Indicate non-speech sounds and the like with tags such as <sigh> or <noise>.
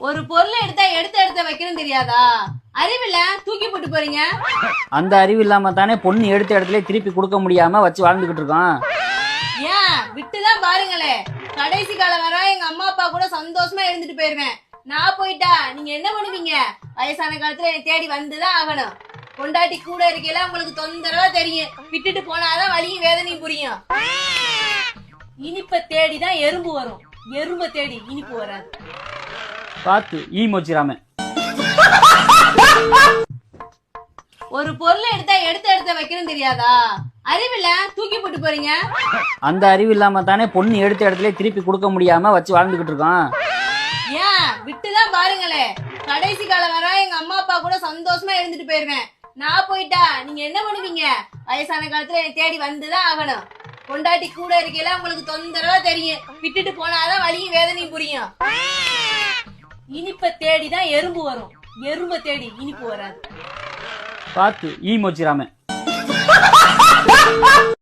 ஒரு பொருளை எடுத்தா எடுத்த எடுத்த வைக்கணும் தெரியாதா? அறிவில்ல? தூக்கி போட்டு போறீங்க? அந்த அறிவு இல்லாம தானே பொண்ணு எடுத்த இடத்துல திருப்பி கொடுக்க முடியாம வச்சு வாழ்ந்துகிட்டு இருக்கோம் ஏன்? விட்டுதான் பாருங்களே. கடைசி காலம் வர எங்க அம்மா அப்பா கூட சந்தோஷமா இருந்துட்டு போயிருவேன். நான் போயிட்டா நீங்க என்ன பண்ணுவீங்க? வயசான காலத்துல என்னை தேடி வந்துதான் ஆகணும். பொண்டாட்டி கூட இருக்கையில உங்களுக்கு தொந்தரவா தெரியும். விட்டுட்டு போனாதான் வலியும் வேதனையும் புரியும். இனிப்ப தேடி தான் எறும்பு வரும். எறும்ப தேடி இனிப்பு வராது. பார்த்து ஈ மொச்சிராம ஒரு பொருளை எடுத்தா எடுத்த எடுத்த வைக்கணும் தெரியாதா? அறிவில்ல? தூக்கி போட்டு போறீங்க? அந்த அறிவு இல்லாம தானே பொண்ணு எடுத்த இடத்துல திருப்பி கொடுக்க முடியாம வச்சு வாழ்ந்துகிட்டு இருக்கோம். ஏன்? விட்டுதான் பாருங்களே. கடைசி காலம் வர எங்க அம்மா அப்பா கூட சந்தோஷமா இருந்துட்டு போயிருவேன். நான் போயிட்டா நீங்க என்ன பண்ணுவீங்க? வயசான காலத்துல என்னை தேடி வந்துதான் ஆகணும். பொண்டாட்டி கூட இருக்கையில உங்களுக்கு தொந்தரவா தெரியும். விட்டுட்டு போனாதான் வலியும் வேதனையும் புரியும். இனிப்ப தேடி தான் எறும்பு வரும். எறும்ப தேடி இனிப்பு வராது. பார்த்து ஈ மொச்சிராம <laughs>